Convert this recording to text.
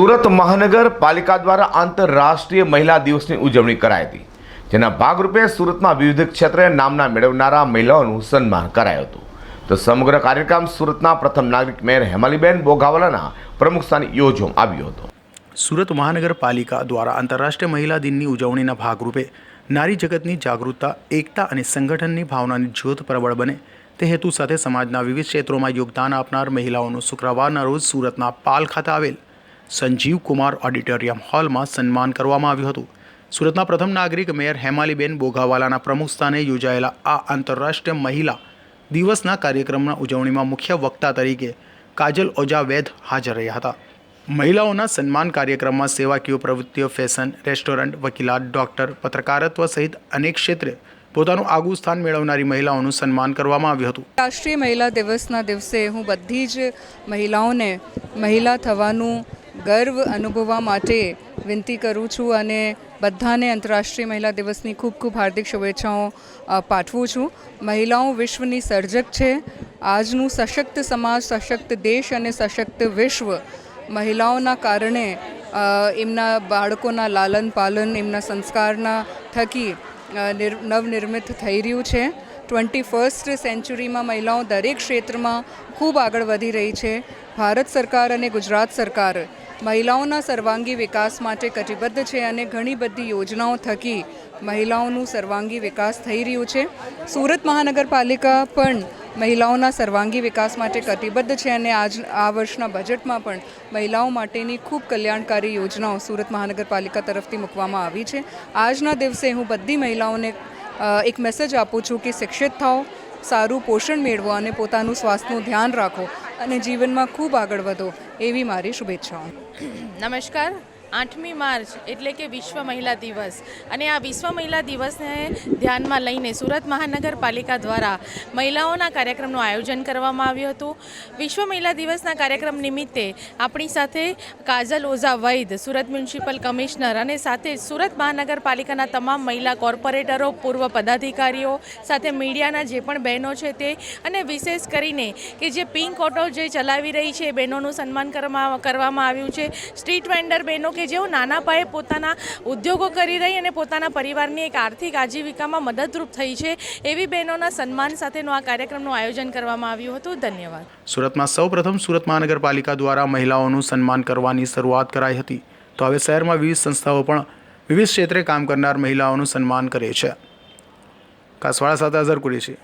સુરત મહાનગરપાલિકા દ્વારા આંતરરાષ્ટ્રીય મહિલા દિવસની ઉજવણી કરાઈ હતી, જેના ભાગરૂપે સુરતમાં વિવિધ ક્ષેત્રે નામના મેળવનારા મહિલાઓનું સન્માન કરાયું હતું. તો સમગ્ર કાર્યક્રમ સુરતના પ્રથમ નાગરિક મેયર હેમાલીબેન બોઘાવાલાના પ્રમુખ સ્થાને યોજવામાં આવ્યો હતો. સુરત મહાનગરપાલિકા દ્વારા આંતરરાષ્ટ્રીય મહિલા દિનની ઉજવણીના ભાગરૂપે નારી જગતની જાગૃતતા, એકતા અને સંગઠનની ભાવનાની જ્યોત પ્રબળ બને તે હેતુ સાથે સમાજના વિવિધ ક્ષેત્રોમાં યોગદાન આપનાર મહિલાઓનું શુક્રવારના રોજ સુરતના પાલ ખાતે આવેલ સંજીવ કુમાર ઓડિટોરિયમ હોલમાં સન્માન કરવામાં આવ્યું હતું. સુરતના પ્રથમ નાગરિક મેયર હેમાલીબેન બોઘાવાલાના પ્રમુખ સ્થાને યોજાયેલા આ આંતરરાષ્ટ્રીય મહિલા દિવસના કાર્યક્રમના ઉજવણીમાં મુખ્ય વક્તા તરીકે કાજલ ઓજા વૈદ હાજર રહ્યા હતા. મહિલાઓના સન્માન કાર્યક્રમમાં સેવાકીય પ્રવૃત્તિઓ, ફેશન, રેસ્ટોરન્ટ, વકીલાત, ડૉક્ટર, પત્રકારત્વ સહિત અનેક ક્ષેત્રે પોતાનું આગવું સ્થાન મેળવનારી મહિલાઓનું સન્માન કરવામાં આવ્યું હતું. રાષ્ટ્રીય મહિલા દિવસના દિવસે હું બધી જ મહિલાઓને મહિલા થવાનું ગર્વ અનુભવવા માટે વિનંતી કરું છું અને બધાને આંતરરાષ્ટ્રીય મહિલા દિવસની ખૂબ ખૂબ હાર્દિક શુભેચ્છાઓ પાઠવું છું. મહિલાઓ વિશ્વની સર્જક છે. આજનું સશક્ત સમાજ, સશક્ત દેશ અને સશક્ત વિશ્વ મહિલાઓના કારણે એમના બાળકોના લાલન પાલન, એમના સંસ્કારના થકી નવનિર્મિત થઈ રહ્યું છે. ટ્વેન્ટી ફર્સ્ટ સેન્ચુરીમાં મહિલાઓ દરેક ક્ષેત્રમાં ખૂબ આગળ વધી રહી છે. ભારત સરકાર અને ગુજરાત સરકાર મહિલાઓના સર્વાંગી વિકાસ માટે કટિબદ્ધ છે અને ઘણી બધી યોજનાઓ થકી મહિલાઓનું સર્વાંગી વિકાસ થઈ રહ્યું છે. સુરત મહાનગરપાલિકા પણ મહિલાઓના સર્વાંગી વિકાસ માટે કટિબદ્ધ છે અને આજ, આ વર્ષના બજેટમાં પણ મહિલાઓ માટેની ખૂબ કલ્યાણકારી યોજનાઓ સુરત મહાનગરપાલિકા તરફથી મૂકવામાં આવી છે. આજના દિવસે હું બધી મહિલાઓને એક મેસેજ આપું છું કે શિક્ષિત થાઓ, સારું પોષણ મેળવો અને પોતાનું સ્વાસ્થ્યનું ધ્યાન રાખો. અને જીવનમાં ખૂબ આગળ વધો એવી મારી શુભેચ્છાઓ. નમસ્કાર. આઠમી માર્ચ એટલે કે વિશ્વ મહિલા દિવસ. અને આ વિશ્વ મહિલા દિવસને ધ્યાનમાં લઈને સુરત મહાનગરપાલિકા દ્વારા મહિલાઓના કાર્યક્રમનું આયોજન કરવામાં આવ્યું હતું. વિશ્વ મહિલા દિવસના કાર્યક્રમ નિમિત્તે આપણી સાથે કાજલ ઓઝા વૈદ, સુરત મ્યુનિસિપલ કમિશનર અને સાથે સુરત મહાનગરપાલિકાના તમામ મહિલા કોર્પોરેટરો, પૂર્વ પદાધિકારીઓ, સાથે મીડિયાના જે પણ બહેનો છે તે અને વિશેષ કરીને કે જે પિંક ઓટો જે ચલાવી રહી છે બહેનોનું સન્માન કરવામાં આવ્યું છે. સ્ટ્રીટ વેન્ડર બહેનો કે જેઓ નાના પાયે પોતાના ઉદ્યોગો કરી રહી અને પોતાના પરિવારની એક આર્થિક આજીવિકામાં મદદરૂપ થઈ છે, એવી બહેનોના સન્માન સાથેનું આ કાર્યક્રમનું આયોજન કરવામાં આવ્યું હતું. ધન્યવાદ. સુરતમાં સૌપ્રથમ સુરત મહાનગરપાલિકા દ્વારા મહિલાઓનું સન્માન કરવાની શરૂઆત કરાઈ હતી. તો હવે શહેરમાં વિવિધ સંસ્થાઓ પણ વિવિધ ક્ષેત્રે કામ કરનાર મહિલાઓનું સન્માન કરે છે. કાસવાડા સાથે અઝર કુરેશી.